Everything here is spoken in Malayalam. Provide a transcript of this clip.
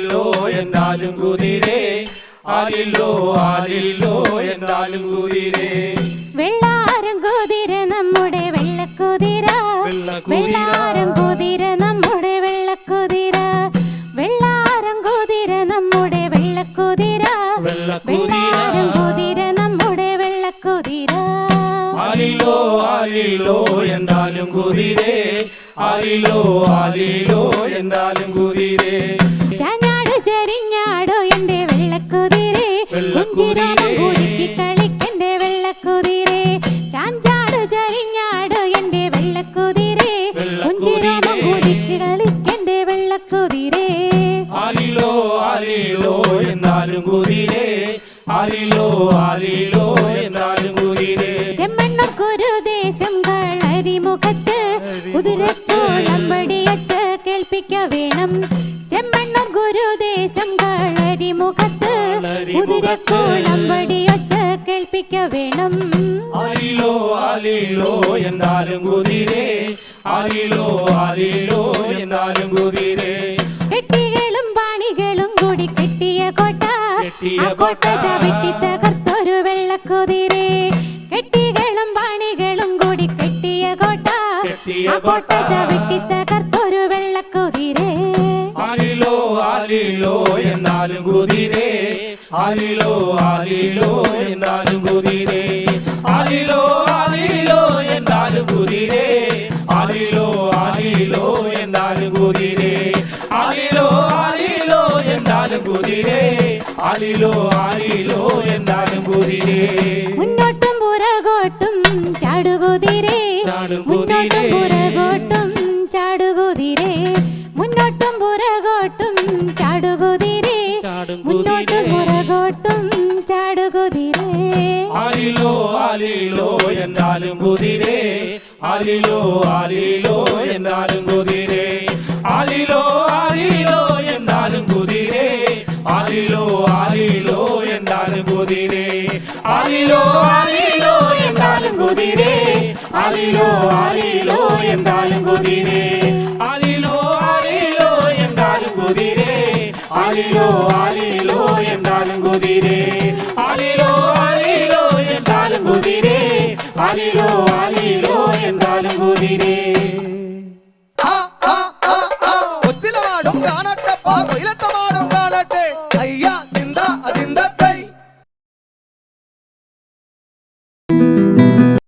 എന്നാലും കുതിരേ ആലില്ലോ ആലില്ലോ എന്നാലും കുതിരേ. വെള്ളാരം കുതിര നമ്മുടെ വെള്ളക്കുതിര. വെള്ളാരം കുതിര നമ്മുടെ വെള്ളക്കുതിര. വെള്ളാരം കുതിര നമ്മുടെ വെള്ളക്കുതിര. വെള്ളാരം കുതിര നമ്മുടെ വെള്ളക്കുതിര. ആലിലോ ആലിലോ എന്നാലും കുതിരേ ആലിലോ ആലിലോ എന്നാലും കുതിരേ. ചരിഞ്ഞാടോ എന്റെ വെള്ളക്കുതിരെ. കുഞ്ചിരോമം കുലുക്കി കളിക്കെന്റെ വെള്ളക്കുതിരെ. ചാഞ്ചാട് ചരിഞ്ഞാടോ എന്റെ വെള്ളക്കുതിരെ. കുഞ്ചിരോമം കുലുക്കി കളിക്കെന്റെ വെള്ളക്കുതിരെ. ആലിലോ ആലിലോ എന്നാലും കുതിരേ. ആലിലോ ആലിലോ എന്നാലും കുതിരേ. ചെമ്മണ്ണൊരു ദേശം കളരിമുഖത്ത് കുതിരത്തോളം കുതിരത്തോളം പടിയച്ച് കേൾപ്പിക്ക വേണം. ആലിലോ ആലിലോ എന്നാലും കുതിരേ. ആലിലോ ആലിലോ എന്നാലും കുതിരേ. കെട്ടികളും പാണികളും കൂടി കെട്ടിയ കോട്ട. കെട്ടിയ കോട്ട. ചവിട്ടി തകർത്തൊരു വെള്ളക്കുതിരേ കെട്ടികളും പാണികളും കൂടി കെട്ടിയ കോട്ട. കെട്ടിയ കോട്ട കോട്ട. ചവിട്ടി തകർത്തൊരു വെള്ളക്കുതിരേ ആലിലോ ആലിലോ എന്നാലും കുതിരേ. ആലിലോ ആലിലോ എന്നാലും കുതിരേ. ആലിലോ ആലിലോ എന്നാലും കുതിരേ. ആലിലോ ആലിലോ എന്നാലും കുതിരേ. ആലിലോ ആലിലോ എന്നാലും കുതിരേ. ആലിലോ ആലിലോ എന്നാലും കുതിരേ. മുന്നോട്ടും പുറകോട്ടും ചാടുകുതിരേ ചാടും മുന്നോട്ടും. പുറകോട്ടും ചാടുകുതിരേ മുന്നോട്ടും പുറകോട്ടും ചാടുകുതിരേ മുന്നോട്ടും ആലിലോ ആലിലോ എന്നാലും കുതിരേ ആലിലോ ആലിലോ എന്നാലും കുതിരേ ആലിലോ ആലിലോ എന്നാലും കുതിരേ ആലിലോ ആലിലോ എന്നാലും കുതിരേ ആലിലോ ആലിലോ എന്നാലും കുതിരേ ആലിലോ ആലിലോ എന്നാലും കുതിരേ ആലിലോ ആലിലോ എന്നാലും കുതിരേ ആലിലോ ആലിലോ அலிலோ அலிலோ என்றாலும் கூதினேன்